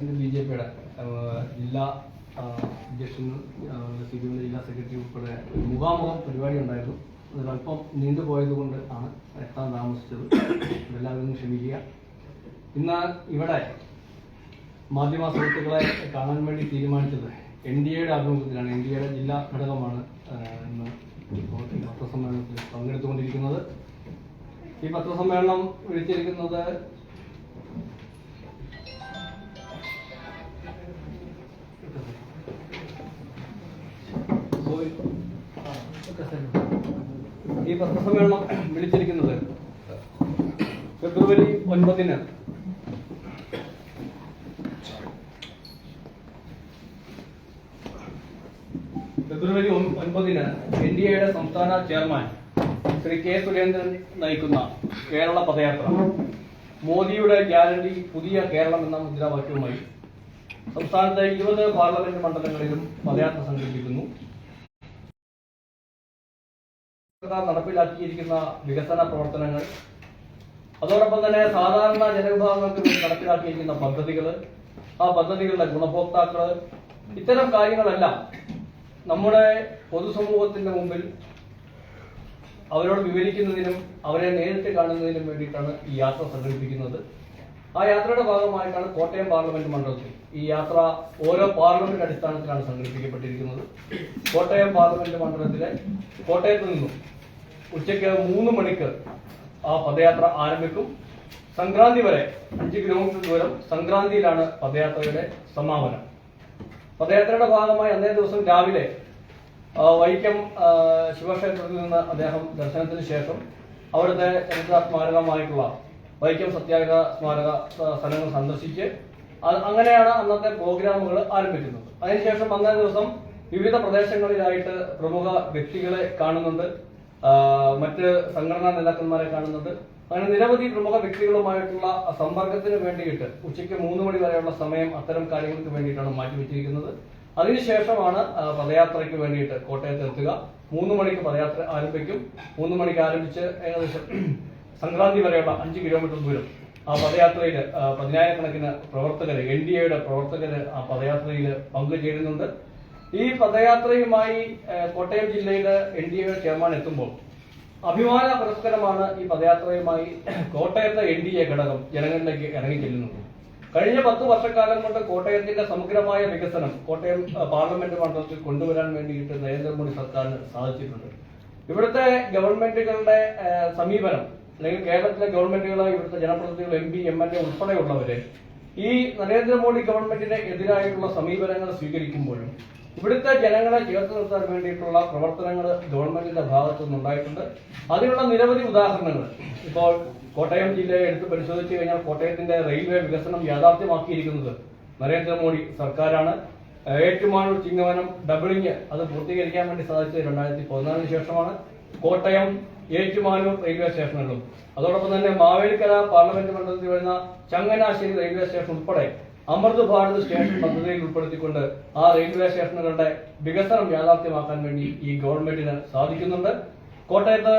കോൺഗ്രസിന്റെ B J പിയുടെ ജില്ലാ ആ, അധ്യക്ഷനും സി പി എമ്മിന്റെ ജില്ലാ സെക്രട്ടറി ഉൾപ്പെടെ മുഖാമുഖം പരിപാടി ഉണ്ടായിരുന്നു. അതിലൊപ്പം അല്പം നീണ്ടുപോയത് കൊണ്ട് ആണ് എത്താൻ താമസിച്ചത്. എല്ലാവരും ക്ഷമിക്കുക. ഇന്ന് ഇവിടെ മാധ്യമ സുഹൃത്തുക്കളെ കാണാൻ വേണ്ടി തീരുമാനിച്ചത് എൻ ഡി എയുടെ ആഭിമുഖ്യത്തിലാണ് എൻ ഡി എയുടെ ജില്ലാ ഘടകമാണ് ഇന്ന് പത്രസമ്മേളനത്തിൽ പങ്കെടുത്തുകൊണ്ടിരിക്കുന്നത്. ഈ പത്രസമ്മേളനം വിളിച്ചിരിക്കുന്നത് ഈ പത്രസമ്മേളനം വിളിച്ചിരിക്കുന്നത് ഫെബ്രുവരി ഒൻപതിന്. ഫെബ്രുവരി ഒൻ- ഒൻപതിന് എൻ ഡി എയുടെ സംസ്ഥാന ചെയർമാൻ ശ്രീ കെ സുരേന്ദ്രൻ നയിക്കുന്ന കേരള പദയാത്ര. മോദിയുടെ ഗ്യാരണ്ടി പുതിയ കേരളം എന്ന മുദ്രാവാക്യവുമായി സംസ്ഥാനത്തെ ഇരുപത് പാർലമെന്റ് മണ്ഡലങ്ങളിലും പദയാത്ര സംഘടിപ്പിക്കുന്നു. നടപ്പിലാക്കിയിരിക്കുന്ന വികസന പ്രവർത്തനങ്ങൾ അതോടൊപ്പം തന്നെ സാധാരണ ജനവിഭാഗങ്ങൾക്ക് വേണ്ടി നടപ്പിലാക്കിയിരിക്കുന്ന പദ്ധതികൾ ആ പദ്ധതികളുടെ ഗുണഭോക്താക്കൾ ഇത്തരം കാര്യങ്ങളെല്ലാം നമ്മുടെ പൊതുസമൂഹത്തിന്റെ മുമ്പിൽ അവരോട് വിവരിക്കുന്നതിനും അവരെ നേരിട്ട് കാണുന്നതിനും വേണ്ടിയിട്ടാണ് ഈ യാത്ര സംഘടിപ്പിക്കുന്നത്. ആ യാത്രയുടെ ഭാഗമായിട്ടാണ് കോട്ടയം പാർലമെന്റ് മണ്ഡലത്തിൽ ഈ യാത്ര ഓരോ പാർലമെന്റ് അടിസ്ഥാനത്തിലാണ് സംഘടിപ്പിക്കപ്പെട്ടിരിക്കുന്നത്. കോട്ടയം പാർലമെന്റ് മണ്ഡലത്തിലെ കോട്ടയത്ത് നിന്നും ഉച്ചയ്ക്ക് മൂന്ന് മണിക്ക് ആ പദയാത്ര ആരംഭിക്കും. സംക്രാന്തി വരെ അഞ്ച് കിലോമീറ്റർ ദൂരം സംക്രാന്തിയിലാണ് പദയാത്രയുടെ സമാപനം. പദയാത്രയുടെ ഭാഗമായി അന്നേ ദിവസം രാവിലെ വൈക്കം ശിവക്ഷേത്രത്തിൽ നിന്ന് അദ്ദേഹം ദർശനത്തിന് ശേഷം അവിടുത്തെ ചരിത്ര സ്മാരകമായിട്ടുള്ള വൈക്കം സത്യാഗ്രഹ സ്മാരക സ്ഥലങ്ങൾ സന്ദർശിച്ച് അങ്ങനെയാണ് അന്നത്തെ പ്രോഗ്രാമുകൾ ആരംഭിക്കുന്നത്. അതിനുശേഷം അന്നേ ദിവസം വിവിധ പ്രദേശങ്ങളിലായിട്ട് പ്രമുഖ വ്യക്തികളെ കാണുന്നുണ്ട്. മറ്റ് സംഘടനാ നേതാക്കന്മാരെ കാണുന്നത്. അങ്ങനെ നിരവധി പ്രമുഖ വ്യക്തികളുമായിട്ടുള്ള സമ്പർക്കത്തിന് വേണ്ടിയിട്ട് ഉച്ചയ്ക്ക് മൂന്ന് മണി വരെയുള്ള സമയം അത്തരം കാര്യങ്ങൾക്ക് വേണ്ടിയിട്ടാണ് മാറ്റിവെച്ചിരിക്കുന്നത്. അതിനുശേഷമാണ് പദയാത്രയ്ക്ക് വേണ്ടിയിട്ട് കോട്ടയത്ത് എത്തുക. മൂന്ന് മണിക്ക് പദയാത്ര ആരംഭിക്കും. മൂന്ന് മണിക്ക് ആരംഭിച്ച് ഏകദേശം സംക്രാന്തി വരെയുള്ള അഞ്ച് കിലോമീറ്റർ ദൂരം ആ പദയാത്രയിൽ പതിനായിരക്കണക്കിന് പ്രവർത്തകർ എൻ ഡി എയുടെ പ്രവർത്തകർ ആ പദയാത്രയിൽ പങ്കുചേരുന്നുണ്ട്. ഈ പദയാത്രയുമായി കോട്ടയം ജില്ലയിലെ എൻ ഡി എ ചെയർമാൻ എത്തുമ്പോൾ അഭിമാന പുരസ്കരമാണ് ഈ പദയാത്രയുമായി കോട്ടയത്തെ എൻ ഡി എ ഘടകം ജനങ്ങളിലേക്ക് ഇറങ്ങി ചെല്ലുന്നത്. കഴിഞ്ഞ പത്ത് വർഷക്കാലം കൊണ്ട് കോട്ടയത്തിന്റെ സമഗ്രമായ വികസനം കോട്ടയം പാർലമെന്റ് മണ്ഡലത്തിൽ കൊണ്ടുവരാൻ വേണ്ടിയിട്ട് നരേന്ദ്രമോദി സർക്കാരിന് സാധിച്ചിട്ടുണ്ട്. ഇവിടുത്തെ ഗവൺമെന്റുകളുടെ സമീപനം അല്ലെങ്കിൽ കേരളത്തിലെ ഗവൺമെന്റുകളെ ഇവിടുത്തെ ജനപ്രതിനിധികൾ M P M L A ഉൾപ്പെടെയുള്ളവരെ ഈ നരേന്ദ്രമോദി ഗവൺമെന്റിന് എതിരായിട്ടുള്ള സമീപനങ്ങൾ സ്വീകരിക്കുമ്പോഴും ഇവിടുത്തെ ജനങ്ങളെ ചേർത്ത് നിർത്താൻ വേണ്ടിയിട്ടുള്ള പ്രവർത്തനങ്ങൾ ഗവൺമെന്റിന്റെ ഭാഗത്തു നിന്നുണ്ടായിട്ടുണ്ട്. അതിനുള്ള നിരവധി ഉദാഹരണങ്ങൾ. ഇപ്പോൾ കോട്ടയം ജില്ലയെ എടുത്ത് പരിശോധിച്ചു കഴിഞ്ഞാൽ കോട്ടയത്തിന്റെ റെയിൽവേ വികസനം യാഥാർത്ഥ്യമാക്കിയിരിക്കുന്നത് നരേന്ദ്രമോദി സർക്കാരാണ്. ഏറ്റുമാനൂർ ചിങ്ങവനം ഡബിളിങ് അത് പൂർത്തീകരിക്കാൻ വേണ്ടി സാധിച്ചത് രണ്ടായിരത്തി പതിനാലിന് ശേഷമാണ്. കോട്ടയം ഏറ്റുമാനൂർ റെയിൽവേ സ്റ്റേഷനുകളും. അതോടൊപ്പം തന്നെ മാവേലിക്കര പാർലമെന്റ് മണ്ഡലത്തിൽ വരുന്ന ചങ്ങനാശ്ശേരി റെയിൽവേ സ്റ്റേഷൻ ഉൾപ്പെടെ അമൃത് ഭാരത് സ്റ്റേഷൻ പദ്ധതിയിൽ ഉൾപ്പെടുത്തിക്കൊണ്ട് ആ റെയിൽവേ സ്റ്റേഷനുകളുടെ വികസനം യാഥാർത്ഥ്യമാക്കാൻ വേണ്ടി ഈ ഗവൺമെന്റിന് സാധിക്കുന്നുണ്ട്. കോട്ടയത്ത്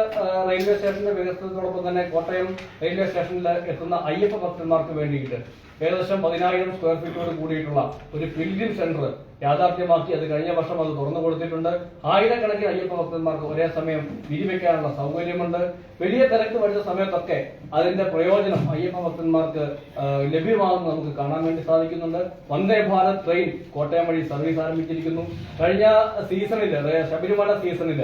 റെയിൽവേ സ്റ്റേഷന്റെ വികസനത്തോടൊപ്പം തന്നെ കോട്ടയം റെയിൽവേ സ്റ്റേഷനിൽ എത്തുന്ന അയ്യപ്പ ഭക്തന്മാർക്ക് വേണ്ടിയിട്ട് ഏകദേശം പതിനായിരം സ്ക്വയർ ഫീറ്റോട് കൂടിയിട്ടുള്ള ഒരു പിൽഗ്രിം സെന്റർ യാഥാർത്ഥ്യമാക്കി അത് കഴിഞ്ഞ വർഷം അത് തുറന്നു കൊടുത്തിട്ടുണ്ട്. ആയിരക്കണക്കിന് അയ്യപ്പ ഭക്തന്മാർക്ക് ഒരേ സമയം വിരിവെക്കാനുള്ള സൗകര്യമുണ്ട്. വലിയ തിരക്ക് വരുന്ന സമയത്തൊക്കെ അതിന്റെ പ്രയോജനം അയ്യപ്പ ഭക്തന്മാർക്ക് ലഭ്യമാകുന്ന നമുക്ക് കാണാൻ വേണ്ടി സാധിക്കുന്നുണ്ട്. വന്ദേ ഭാരത് ട്രെയിൻ കോട്ടയം വഴി സർവീസ് ആരംഭിച്ചിരിക്കുന്നു. കഴിഞ്ഞ സീസണിൽ ശബരിമല സീസണിൽ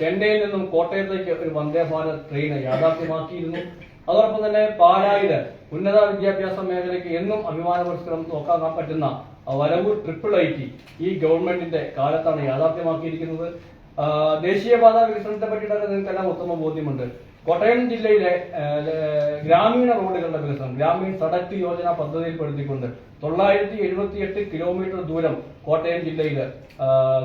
ചെന്നൈയിൽ നിന്നും കോട്ടയത്തേക്ക് ഒരു വന്ദേ ഭാരത് ട്രെയിൻ യാഥാർത്ഥ്യമാക്കിയിരുന്നു. അതോടൊപ്പം തന്നെ പാലായിൽ ഉന്നത വിദ്യാഭ്യാസ മേഖലയ്ക്ക് എന്നും അഭിമാന പുരസ്കാരം നോക്കാൻ പറ്റുന്ന വരവൂർ ട്രിപ്പിൾ ഐ ടി ഈ ഗവൺമെന്റിന്റെ കാലത്താണ് യാഥാർത്ഥ്യമാക്കിയിരിക്കുന്നത്. ദേശീയപാത വികസനത്തെ പറ്റിയിട്ടൊക്കെ നിങ്ങൾക്കെല്ലാം ഉത്തമ ബോധ്യമുണ്ട്. കോട്ടയം ജില്ലയിലെ ഗ്രാമീണ റോഡുകളുടെ വികസനം ഗ്രാമീണ സടക് യോജന പദ്ധതിയിൽപ്പെടുത്തിക്കൊണ്ട് തൊള്ളായിരത്തി എഴുപത്തിയെട്ട് കിലോമീറ്റർ ദൂരം കോട്ടയം ജില്ലയിൽ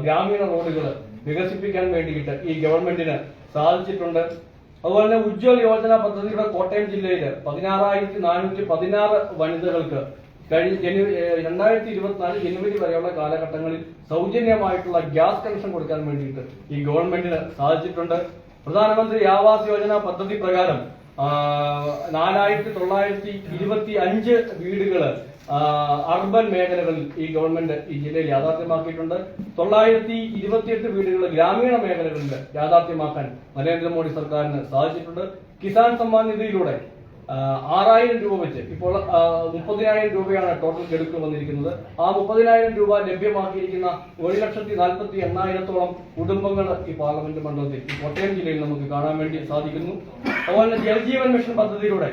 ഗ്രാമീണ റോഡുകൾ വികസിപ്പിക്കാൻ വേണ്ടിയിട്ട് ഈ ഗവൺമെന്റിന് സാധിച്ചിട്ടുണ്ട്. അതുപോലെ തന്നെ ഉജ്ജ്വൽ യോജന പദ്ധതിയുടെ കോട്ടയം ജില്ലയിൽ പതിനാറായിരത്തി നാനൂറ്റി പതിനാറ് വനിതകൾക്ക് കഴിഞ്ഞ ജനുവരി രണ്ടായിരത്തി ഇരുപത്തിനാല് ജനുവരി വരെയുള്ള കാലഘട്ടങ്ങളിൽ സൗജന്യമായിട്ടുള്ള ഗ്യാസ് കണക്ഷൻ കൊടുക്കാൻ വേണ്ടിയിട്ട് ഈ ഗവൺമെന്റിന് സാധിച്ചിട്ടുണ്ട്. പ്രധാനമന്ത്രി ആവാസ് യോജന പദ്ധതി പ്രകാരം നാലായിരത്തി തൊള്ളായിരത്തി ഇരുപത്തി അഞ്ച് വീടുകൾ അർബൻ മേഖലകളിൽ ഈ ഗവൺമെന്റ് ഈ ജില്ലയിൽ യാഥാർത്ഥ്യമാക്കിയിട്ടുണ്ട്. തൊള്ളായിരത്തി ഇരുപത്തിയെട്ട് വീടുകൾ ഗ്രാമീണ മേഖലകളിൽ യാഥാർത്ഥ്യമാക്കാൻ നരേന്ദ്രമോദി സർക്കാരിന് സാധിച്ചിട്ടുണ്ട്. കിസാൻ സമ്മാൻ നിധിയിലൂടെ ആറായിരം രൂപ വെച്ച് ഇപ്പോൾ മുപ്പതിനായിരം രൂപയാണ് ടോട്ടൽ ഗഡുക്കൾ വന്നിരിക്കുന്നത്. ആ മുപ്പതിനായിരം രൂപ ലഭ്യമാക്കിയിരിക്കുന്ന ഒരു ലക്ഷത്തി നാൽപ്പത്തി എണ്ണായിരത്തോളം കുടുംബങ്ങൾ ഈ പാർലമെന്റ് മണ്ഡലത്തിൽ കോട്ടയം ജില്ലയിൽ നമുക്ക് കാണാൻ വേണ്ടി സാധിക്കുന്നു. അതുപോലെ ജൽജീവൻ മിഷൻ പദ്ധതിയിലൂടെ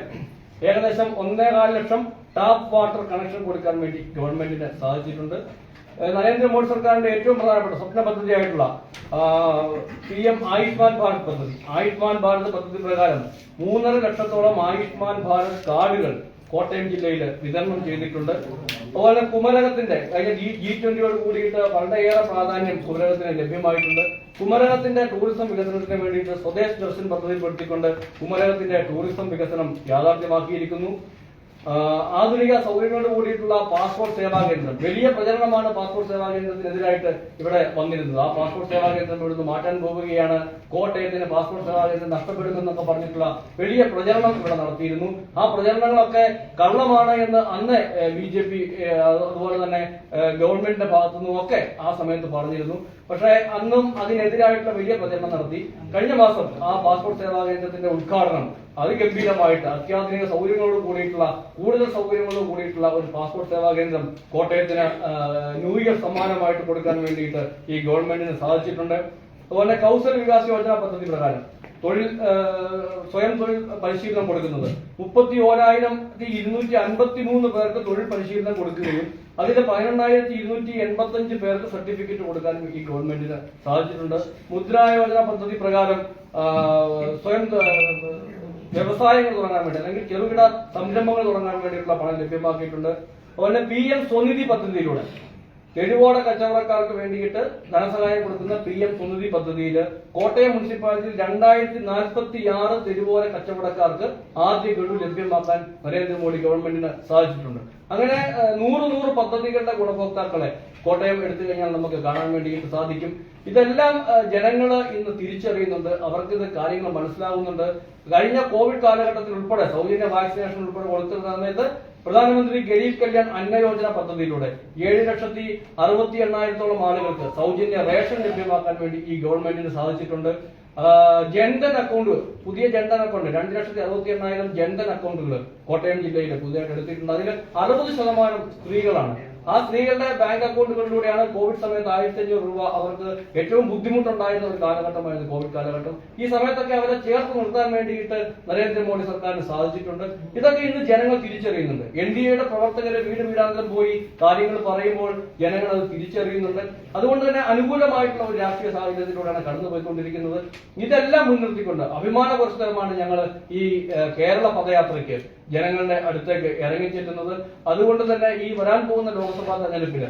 ഏകദേശം ഒന്നേകാൽ ലക്ഷം ടാപ്പ് വാട്ടർ കണക്ഷൻ കൊടുക്കാൻ വേണ്ടി ഗവൺമെന്റിന് സാധിച്ചിട്ടുണ്ട്. നരേന്ദ്രമോദി സർക്കാരിന്റെ ഏറ്റവും പ്രധാനപ്പെട്ട സ്വപ്ന പദ്ധതിയായിട്ടുള്ള പി എം ആയുഷ്മാൻ ഭാരത് പദ്ധതി. ആയുഷ്മാൻ ഭാരത് പദ്ധതി പ്രകാരം മൂന്നര ലക്ഷത്തോളം ആയുഷ്മാൻ ഭാരത് കാർഡുകൾ കോട്ടയം ജില്ലയിൽ വിതരണം ചെയ്തിട്ടുണ്ട്. അതുപോലെ കുമരകത്തിന്റെ കഴിഞ്ഞ ജി ജി ട്വന്റിയോട് കൂടിയിട്ട് വളരെയേറെ പ്രാധാന്യം കുമരകത്തിന് ലഭ്യമായിട്ടുണ്ട്. കുമരകത്തിന്റെ ടൂറിസം വികസനത്തിന് വേണ്ടിയിട്ട് സ്വദേശ് ദർശൻ പദ്ധതിപ്പെടുത്തിക്കൊണ്ട് കുമരകത്തിന്റെ ടൂറിസം വികസനം യാഥാർത്ഥ്യമാക്കിയിരിക്കുന്നു. ആധുനിക സൗകര്യങ്ങളോട് കൂടിയിട്ടുള്ള പാസ്പോർട്ട് സേവാ കേന്ദ്രം. വലിയ പ്രചരണമാണ് പാസ്പോർട്ട് സേവാ കേന്ദ്രത്തിനെതിരായിട്ട് ഇവിടെ വന്നിരുന്നത്. ആ പാസ്പോർട്ട് സേവാ കേന്ദ്രം ഇവിടുന്ന് മാറ്റാൻ പോവുകയാണ്. കോട്ടയത്തിന് പാസ്പോർട്ട് സേവാ കേന്ദ്രം നഷ്ടപ്പെടുമെന്നൊക്കെ പറഞ്ഞിട്ടുള്ള വലിയ പ്രചരണം ഇവിടെ നടത്തിയിരുന്നു. ആ പ്രചരണങ്ങളൊക്കെ കള്ളമാണ് എന്ന് അന്ന് ബി ജെ പി അതുപോലെ തന്നെ ഗവൺമെന്റിന്റെ ഭാഗത്തു നിന്നും ഒക്കെ ആ സമയത്ത് പറഞ്ഞിരുന്നു. പക്ഷേ അന്നും അതിനെതിരായിട്ടുള്ള വലിയ പ്രചരണം നടത്തി. കഴിഞ്ഞ മാസം ആ പാസ്പോർട്ട് സേവാ കേന്ദ്രത്തിന്റെ ഉദ്ഘാടനം അതിഗംഭീരമായിട്ട് അത്യാധുനിക സൗകര്യങ്ങളോട് കൂടിയിട്ടുള്ള കൂടുതൽ സൗകര്യങ്ങളോട് കൂടിയിട്ടുള്ള ഒരു പാസ്പോർട്ട് സേവാ കേന്ദ്രം കോട്ടയത്തിന് ന്യൂ ഇയർ സമ്മാനമായിട്ട് കൊടുക്കാൻ വേണ്ടിയിട്ട് ഈ ഗവൺമെന്റിന് സാധിച്ചിട്ടുണ്ട്. അതുപോലെ കൗശൽ വികാസ് യോജന പദ്ധതി പ്രകാരം തൊഴിൽ സ്വയം തൊഴിൽ പരിശീലനം കൊടുക്കുന്നത്. മുപ്പത്തി ഓരായിരത്തി ഇരുന്നൂറ്റി അൻപത്തി മൂന്ന് പേർക്ക് തൊഴിൽ പരിശീലനം കൊടുക്കുകയും അതിൽ പതിനെണ്ണായിരത്തി ഇരുന്നൂറ്റി എൺപത്തി അഞ്ച് പേർക്ക് സർട്ടിഫിക്കറ്റ് കൊടുക്കാനും ഈ ഗവൺമെന്റിന് സാധിച്ചിട്ടുണ്ട്. മുദ്രാ യോജന പദ്ധതി പ്രകാരം സ്വയം വ്യവസായങ്ങൾ തുടങ്ങാൻ വേണ്ടി അല്ലെങ്കിൽ ചെറുകിട സംരംഭങ്ങൾ തുടങ്ങാൻ വേണ്ടിയിട്ടുള്ള പണം ലഭ്യമാക്കിയിട്ടുണ്ട്. അതുപോലെ പി എം സ്വനിധി പദ്ധതിയിലൂടെ തെരുവോട കച്ചവടക്കാർക്ക് വേണ്ടിയിട്ട് ധനസഹായം കൊടുക്കുന്ന പി എം സുനിധി പദ്ധതിയിൽ കോട്ടയം മുനിസിപ്പാലിറ്റിയിൽ രണ്ടായിരത്തി നാൽപ്പത്തി ആറ് തെരുവോര കച്ചവടക്കാർക്ക് ആദ്യ ഗഡു ലഭ്യമാക്കാൻ നരേന്ദ്രമോദി ഗവൺമെന്റിന് സാധിച്ചിട്ടുണ്ട്. അങ്ങനെ നൂറ് നൂറ് പദ്ധതികളുടെ ഗുണഭോക്താക്കളെ കോട്ടയം എടുത്തു കഴിഞ്ഞാൽ നമുക്ക് കാണാൻ വേണ്ടിയിട്ട് സാധിക്കും. ഇതെല്ലാം ജനങ്ങൾ ഇന്ന് തിരിച്ചറിയുന്നുണ്ട്. അവർക്ക് ഇത് കാര്യങ്ങൾ മനസ്സിലാവുന്നുണ്ട്. കഴിഞ്ഞ കോവിഡ് കാലഘട്ടത്തിൽ ഉൾപ്പെടെ സൗജന്യ വാക്സിനേഷൻ ഉൾപ്പെടെ കൊടുത്തിരുന്ന സമയത്ത് പ്രധാനമന്ത്രി ഗരീബ് കല്യാൺ അന്ന യോജന പദ്ധതിയിലൂടെ ഏഴ് ലക്ഷത്തി അറുപത്തി എണ്ണായിരത്തോളം ആളുകൾക്ക് സൗജന്യ റേഷൻ ലഭ്യമാക്കാൻ വേണ്ടി ഈ ഗവൺമെന്റിന് സാധിച്ചിട്ടുണ്ട്. ജൻധൻ അക്കൗണ്ട് പുതിയ ജൻധൻ അക്കൗണ്ട് രണ്ട് ലക്ഷത്തി അറുപത്തി എണ്ണായിരം ജൻധൻ അക്കൗണ്ടുകൾ കോട്ടയം ജില്ലയിൽ പുതിയതായിട്ട് എടുത്തിട്ടുണ്ട്. അതിൽ അറുപത് ശതമാനം സ്ത്രീകളാണ് ആ സ്ത്രീകളുടെ ബാങ്ക് അക്കൗണ്ടുകളിലൂടെയാണ് കോവിഡ് സമയത്ത് ആയിരത്തി അഞ്ഞൂറ് രൂപ അവർക്ക് ഏറ്റവും ബുദ്ധിമുട്ടുണ്ടായിരുന്ന ഒരു കാലഘട്ടമായിരുന്നു കോവിഡ് കാലഘട്ടം. ഈ സമയത്തൊക്കെ അവരെ ചേർത്ത് നിർത്താൻ വേണ്ടിയിട്ട് നരേന്ദ്രമോദി സർക്കാരിന് സാധിച്ചിട്ടുണ്ട്. ഇതൊക്കെ ഇന്ന് ജനങ്ങൾ തിരിച്ചറിയുന്നുണ്ട്. എൻ ഡി എയുടെ പ്രവർത്തകരെ വീട് വീടാന്തരം പോയി കാര്യങ്ങൾ പറയുമ്പോൾ ജനങ്ങൾ അത് തിരിച്ചറിയുന്നുണ്ട്. അതുകൊണ്ട് തന്നെ അനുകൂലമായിട്ടുള്ള ഒരു രാഷ്ട്രീയ സാഹചര്യത്തിലൂടെയാണ് കടന്നുപോയിക്കൊണ്ടിരിക്കുന്നത്. ഇതെല്ലാം മുൻനിർത്തിക്കൊണ്ട് അഭിമാനപുരസ്കരമാണ് ഞങ്ങൾ ഈ കേരള പദയാത്രയ്ക്ക് ജനങ്ങളുടെ അടുത്തേക്ക് ഇറങ്ങിച്ചെല്ലുന്നത്. അതുകൊണ്ട് തന്നെ ഈ വരാൻ പോകുന്ന ലോക്സഭാ തെരഞ്ഞെടുപ്പിൽ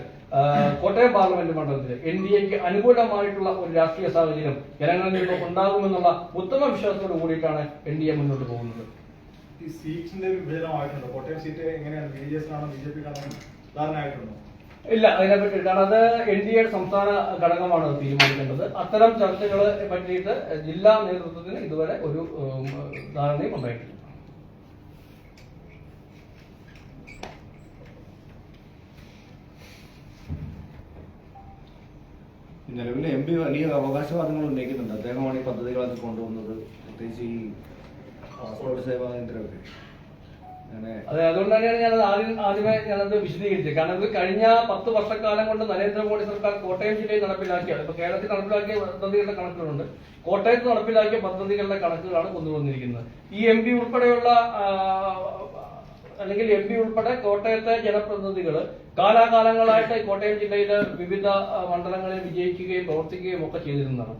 കോട്ടയം പാർലമെന്റ് മണ്ഡലത്തിൽ എൻ ഡി എക്ക് അനുകൂലമായിട്ടുള്ള ഒരു രാഷ്ട്രീയ സാഹചര്യം ജനങ്ങളിൽ നിന്ന് ഉണ്ടാകുമെന്നുള്ള ഉത്തമ വിശ്വാസത്തോട് കൂടിയിട്ടാണ് എൻ ഡി എ മുന്നോട്ട് പോകുന്നത്. ഈ സീറ്റിന്റെ വിഭജനമായിട്ടുണ്ടോ കോട്ടയം സീറ്റ് എങ്ങനെയാണ്? ബി ജെ എസ് ആണോ ബി ജെ പി ധാരണയായിട്ടുണ്ടോ? ഇല്ല അതിനെപ്പറ്റി കാരണം അത് എൻ ഡി എ സംസ്ഥാന ഘടകമാണ് തീരുമാനിക്കേണ്ടത്. അത്തരം ചർച്ചകളെ പറ്റിയിട്ട് ജില്ലാ നേതൃത്വത്തിന് ഇതുവരെ ഒരു ധാരണയും ഉണ്ടായിട്ടില്ല. നിലവിലെ എം പി വലിയ അവകാശവാദങ്ങൾ ഉന്നയിക്കുന്നുണ്ട്. അദ്ദേഹമാണ് ഈ പദ്ധതികളൊക്കെ കൊണ്ടുവന്നത് പ്രത്യേകിച്ച് ഈ പാസ്പോർട്ട് സേവാ കേന്ദ്രമൊക്കെ. അതെ അതുകൊണ്ട് തന്നെയാണ് ഞാനത് ആദ്യം ആദ്യമേ ഞാനത് വിശദീകരിച്ചത്. കാരണം ഇത് കഴിഞ്ഞ പത്ത് വർഷക്കാലം കൊണ്ട് നരേന്ദ്രമോദി സർക്കാർ കോട്ടയം ജില്ലയിൽ നടപ്പിലാക്കിയാണ് ഇപ്പൊ കേരളത്തിൽ നടപ്പിലാക്കിയ പദ്ധതികളുടെ കണക്കുകളുണ്ട്. കോട്ടയത്ത് നടപ്പിലാക്കിയ പദ്ധതികളുടെ കണക്കുകളാണ് കൊണ്ടുവന്നിരിക്കുന്നത്. ഈ എം പി ഉൾപ്പെടെയുള്ള അല്ലെങ്കിൽ എം പി ഉൾപ്പെടെ കോട്ടയത്തെ ജനപ്രതിനിധികൾ കാലാകാലങ്ങളായിട്ട് കോട്ടയം ജില്ലയിലെ വിവിധ മണ്ഡലങ്ങളിൽ വിജയിക്കുകയും പ്രവർത്തിക്കുകയും ഒക്കെ ചെയ്തിരുന്നതാണ്.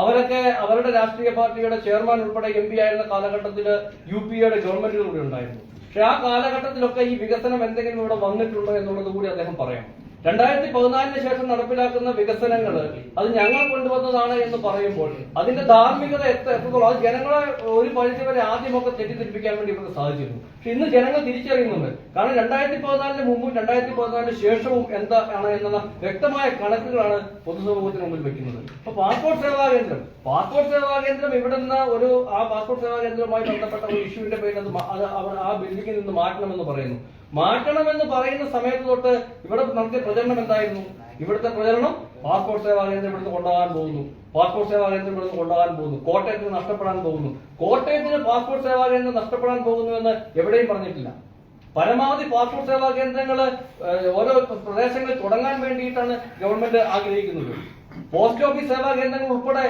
അവരൊക്കെ അവരുടെ രാഷ്ട്രീയ പാർട്ടിയുടെ ചെയർമാൻ ഉൾപ്പെടെ എം പി ആയിരുന്ന കാലഘട്ടത്തിൽ യു പി എയുടെ ഗവൺമെന്റുകൾ കൂടി ഉണ്ടായിരുന്നു. പക്ഷെ ആ കാലഘട്ടത്തിലൊക്കെ ഈ വികസനം എന്തെങ്കിലും ഇവിടെ വന്നിട്ടുണ്ടോ എന്നുള്ളത് കൂടി അദ്ദേഹം പറയാം രണ്ടായിരത്തി പതിനാലിന് ശേഷം നടപ്പിലാക്കുന്ന വികസനങ്ങൾ അത് ഞങ്ങൾ കൊണ്ടുവന്നതാണ് എന്ന് പറയുമ്പോൾ അതിന്റെ ധാർമ്മികത എത്ര എത്രത്തോളം? അത് ജനങ്ങളെ ഒരു പരിധി വരെ ആദ്യമൊക്കെ തെറ്റിദ്ധരിപ്പിക്കാൻ വേണ്ടി ഇവർക്ക് സാധിച്ചിരുന്നു. പക്ഷെ ഇന്ന് ജനങ്ങൾ തിരിച്ചറിയുന്നുണ്ട്. കാരണം രണ്ടായിരത്തി പതിനാലിന് മുമ്പും രണ്ടായിരത്തി പതിനാലിന് ശേഷവും എന്താണ് എന്നുള്ള വ്യക്തമായ കണക്കുകളാണ് പൊതുസമൂഹത്തിന് മുമ്പിൽ വെക്കുന്നത്. അപ്പൊ പാസ്പോർട്ട് സേവാ കേന്ദ്രം. പാസ്പോർട്ട് സേവാ കേന്ദ്രം ഇവിടെ നിന്ന് ഒരു ആ പാസ്പോർട്ട് സേവാ കേന്ദ്രവുമായി ബന്ധപ്പെട്ട ഒരു ഇഷ്യൂവിന്റെ പേരിൽ അത് ആ ബില്ലിങ്ങിൽ നിന്ന് മാറ്റണമെന്ന് പറയുന്നു. മാറ്റണമെന്ന് പറയുന്ന സമയത്ത് തൊട്ട് ഇവിടെ നടത്തിയ പ്രചരണം എന്തായിരുന്നു? ഇവിടുത്തെ പ്രചരണം പാസ്പോർട്ട് സേവാ കേന്ദ്രം ഇവിടുന്ന് കൊണ്ടുപോകാൻ പോകുന്നു. പാസ്പോർട്ട് സേവാ കേന്ദ്രം ഇവിടുന്ന് കൊണ്ടുപോകാൻ പോകുന്നു. കോട്ടയത്തിന് നഷ്ടപ്പെടാൻ പോകുന്നു. കോട്ടയത്തിന് പാസ്പോർട്ട് സേവാ കേന്ദ്രം നഷ്ടപ്പെടാൻ പോകുന്നു എന്ന് എവിടെയും പറഞ്ഞിട്ടില്ല. പരമാവധി പാസ്പോർട്ട് സേവാ കേന്ദ്രങ്ങൾ ഓരോ പ്രദേശങ്ങളിൽ തുടങ്ങാൻ വേണ്ടിയിട്ടാണ് ഗവൺമെന്റ് ആഗ്രഹിക്കുന്നത്. പോസ്റ്റ് ഓഫീസ് സേവാ കേന്ദ്രങ്ങൾ ഉൾപ്പെടെ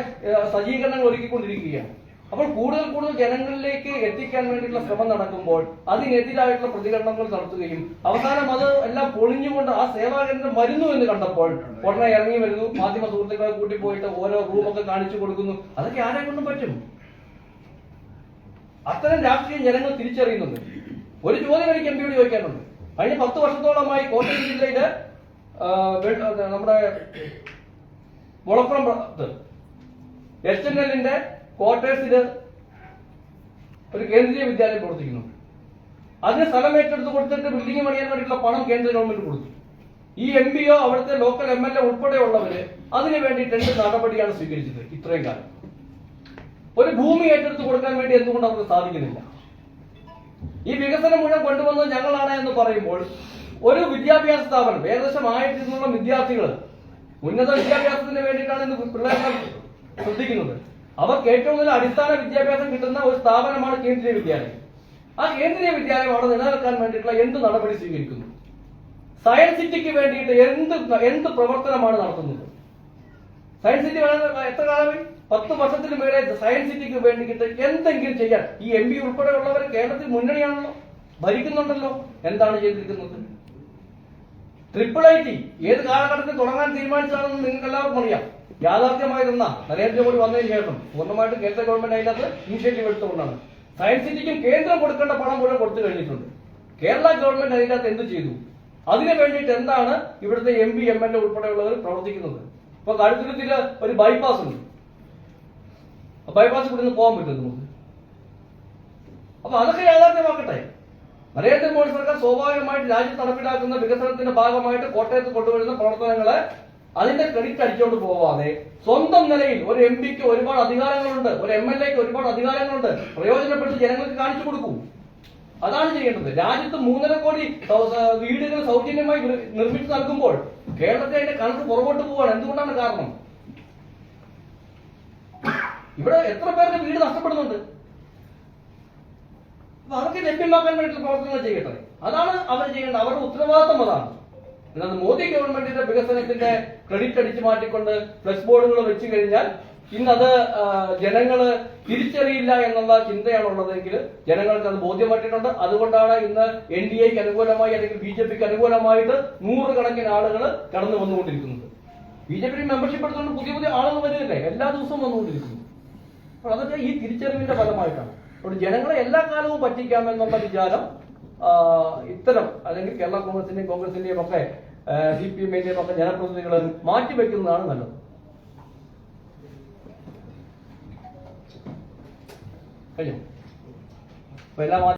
സജ്ജീകരണങ്ങൾ ഒരുക്കിക്കൊണ്ടിരിക്കുകയാണ്. അപ്പോൾ കൂടുതൽ കൂടുതൽ ജനങ്ങളിലേക്ക് എത്തിക്കാൻ വേണ്ടിയിട്ടുള്ള ശ്രമം നടക്കുമ്പോൾ അതിനെതിരായിട്ടുള്ള പ്രതികരണങ്ങൾ നടത്തുകയും അവസാനം അത് എല്ലാം പൊളിഞ്ഞുകൊണ്ട് ആ സേവാ കേന്ദ്രം വരുന്നു എന്ന് കണ്ടപ്പോൾ ഉടനെ ഇറങ്ങി വരുന്നു. മാധ്യമ സുഹൃത്തുക്കളെ കൂട്ടി പോയിട്ട് ഓരോ റൂമൊക്കെ കാണിച്ചു കൊടുക്കുന്നു. അതൊക്കെ ആരെ കൊണ്ടും പറ്റും? അത്തരം രാഷ്ട്രീയം ജനങ്ങൾ തിരിച്ചറിയുന്നുണ്ട്. ഒരു ചോദ്യം എനിക്ക് എം പിയോട് ചോദിക്കാനുണ്ട്. കഴിഞ്ഞ പത്ത് വർഷത്തോളമായി കോട്ടയം ജില്ലയിൽ നമ്മുടെ മുളപ്പുറം എച്ച് എൻ എല്ലിന്റെ ക്വാർട്ടേഴ്സിൽ ഒരു കേന്ദ്രീയ വിദ്യാലയം പ്രവർത്തിക്കുന്നു അതിന് സ്ഥലം ഏറ്റെടുത്ത് കൊടുത്തിട്ട് ബിൽഡിംഗ് പണിയാൻ വേണ്ടിയിട്ടുള്ള പണം കേന്ദ്ര ഗവൺമെന്റ് കൊടുത്തു. ഈ എം പിയോ അവിടുത്തെ ലോക്കൽ എം എൽ എ ഉൾപ്പെടെയുള്ളവര് അതിനു വേണ്ടി എന്ത് നടപടിയാണ് സ്വീകരിച്ചത് ഇത്രയും കാലം. ഒരു ഭൂമി ഏറ്റെടുത്ത് കൊടുക്കാൻ വേണ്ടി എന്തുകൊണ്ട് അവർക്ക് സാധിക്കുന്നില്ല? ഈ വികസനം മുഴുവൻ കൊണ്ടുവന്നത് ഞങ്ങളാണ് എന്ന് പറയുമ്പോൾ ഒരു വിദ്യാഭ്യാസ സ്ഥാപനം ഏകദേശം ആയിരത്തി വിദ്യാർത്ഥികൾ ഉന്നത വിദ്യാഭ്യാസത്തിന് വേണ്ടിയിട്ടാണ് ഇന്ന് പിള്ളേരെ ശ്രദ്ധിക്കുന്നത്. അവർക്ക് ഏറ്റവും കൂടുതൽ അടിസ്ഥാന വിദ്യാഭ്യാസം കിട്ടുന്ന ഒരു സ്ഥാപനമാണ് കേന്ദ്രീയ വിദ്യാലയം. ആ കേന്ദ്രീയ വിദ്യാലയം അവിടെ നിലനിൽക്കാൻ വേണ്ടിയിട്ടുള്ള എന്ത് നടപടി സ്വീകരിക്കുന്നു? സയൻസ് സിറ്റിക്ക് വേണ്ടിയിട്ട് എന്ത് എന്ത് പ്രവർത്തനമാണ് നടത്തുന്നത്? സയൻസ് സിറ്റി എത്ര കാലമായി? പത്ത് വർഷത്തിന് മേലെ സയൻസ് സിറ്റിക്ക് വേണ്ടിയിട്ട് എന്തെങ്കിലും ചെയ്യാൻ ഈ എം പി ഉൾപ്പെടെയുള്ളവർ കേരളത്തിൽ മുന്നണിയാണല്ലോ ഭരിക്കുന്നുണ്ടല്ലോ എന്താണ് ചെയ്തിരിക്കുന്നത്? ട്രിപ്പിൾ ഐ ടി ഏത് കാലഘട്ടത്തിൽ തുടങ്ങാൻ തീരുമാനിച്ചതാണെന്ന് നിങ്ങൾക്ക് എല്ലാവർക്കും അറിയാം. യാഥാർത്ഥ്യമായി നിന്ന നരേന്ദ്രമോദി വന്നതിന് ശേഷം പൂർണമായിട്ട് കേന്ദ്ര ഗവൺമെന്റ് അതിനകത്ത് ഇനിഷ്യേറ്റീവ് എടുത്തുകൊണ്ടാണ്. സയൻസ് സിറ്റിക്കും കേന്ദ്രം കൊടുക്കേണ്ട പണം മുഴുവൻ കൊടുത്തു കഴിഞ്ഞിട്ടുണ്ട്. കേരള ഗവൺമെന്റ് അതിനകത്ത് എന്ത് ചെയ്തു? അതിനു വേണ്ടിയിട്ട് എന്താണ് ഇവിടുത്തെ M P M L A ഉൾപ്പെടെയുള്ളവർ പ്രവർത്തിക്കുന്നത്? ഇപ്പൊ കഴുത്തുരുത്തിൽ ഒരു ബൈപ്പാസ് ഉണ്ട്. ബൈപ്പാസ് ഇവിടെ നിന്ന് പോകാൻ പറ്റും നമുക്ക്? അപ്പൊ അതൊക്കെ യാഥാർത്ഥ്യമാക്കട്ടെ. നരേന്ദ്രമോദി സർക്കാർ സ്വാഭാവികമായിട്ട് രാജ്യത്ത് നടപ്പിലാക്കുന്ന വികസനത്തിന്റെ ഭാഗമായിട്ട് കോട്ടയത്ത് കൊണ്ടുവരുന്ന പ്രവർത്തനങ്ങളെ അതിന്റെ ക്രെഡിറ്റ് അടിച്ചുകൊണ്ട് പോവാതെ സ്വന്തം നിലയിൽ ഒരു എം പിക്ക് ഒരുപാട് അധികാരങ്ങളുണ്ട് ഒരു എം എൽ എക്ക് ഒരുപാട് അധികാരങ്ങളുണ്ട് പ്രയോജനപ്പെടുത്തി ജനങ്ങൾക്ക് കാണിച്ചു കൊടുക്കൂ. അതാണ് ചെയ്യേണ്ടത്. രാജ്യത്ത് മൂന്നര കോടി വീടുകൾ സൗജന്യമായി നിർ- നിർമ്മിച്ചു നൽകുമ്പോൾ കേരളത്തിൽ അതിന്റെ കണക്ക് പുറകോട്ട് പോവാണ് എന്തുകൊണ്ടാണ് കാരണം? ഇവിടെ എത്ര പേരുടെ വീട് നഷ്ടപ്പെടുന്നുണ്ട്? അപ്പൊ അവർക്ക് ലഭ്യമാക്കാൻ വേണ്ടിയിട്ടുള്ള പ്രവർത്തനങ്ങൾ ചെയ്യട്ടെ അതാണ് അവർ ചെയ്യേണ്ടത്. അവരുടെ ഉത്തരവാദിത്തം അതാണ്. എന്നാൽ മോദി ഗവൺമെന്റിന്റെ വികസനത്തിന്റെ ക്രെഡിറ്റ് അടിച്ചു മാറ്റിക്കൊണ്ട് ഫ്ലക്സ് ബോർഡുകൾ വെച്ചു കഴിഞ്ഞാൽ ഇന്നത് ജനങ്ങൾ തിരിച്ചറിയില്ല എന്നുള്ള ചിന്തയാണ് ഉള്ളതെങ്കിൽ ജനങ്ങൾക്ക് അത് ബോധ്യപ്പെട്ടിട്ടുണ്ട്. അതുകൊണ്ടാണ് ഇന്ന് എൻ ഡി എക്ക് അനുകൂലമായി അല്ലെങ്കിൽ ബി ജെ പിക്ക് അനുകൂലമായിട്ട് നൂറുകണക്കിന് ആളുകൾ കടന്നു വന്നുകൊണ്ടിരിക്കുന്നത്. ബി ജെ പി മെമ്പർഷിപ്പ് എടുത്തുകൊണ്ട് പുതിയ പുതിയ ആളുകൾ വരുന്നില്ലേ? എല്ലാ ദിവസവും വന്നുകൊണ്ടിരിക്കുന്നു. അപ്പോൾ അതൊക്കെ ഈ തിരിച്ചറിവിന്റെ ഫലമായിട്ടാണ്. അപ്പോൾ ജനങ്ങളെ എല്ലാ കാലവും പറ്റിക്കാമെന്നുള്ള വിചാരം ഇത്തരം അല്ലെങ്കിൽ കേരള കോൺഗ്രസിന്റെയും കോൺഗ്രസിന്റെയും ഒക്കെ സി പി എമ്മിന്റെയും ഒക്കെ ജനപ്രതിനിധികൾ മാറ്റിവെക്കുന്നതാണ് നല്ലത്. കഴിഞ്ഞു? എല്ലാ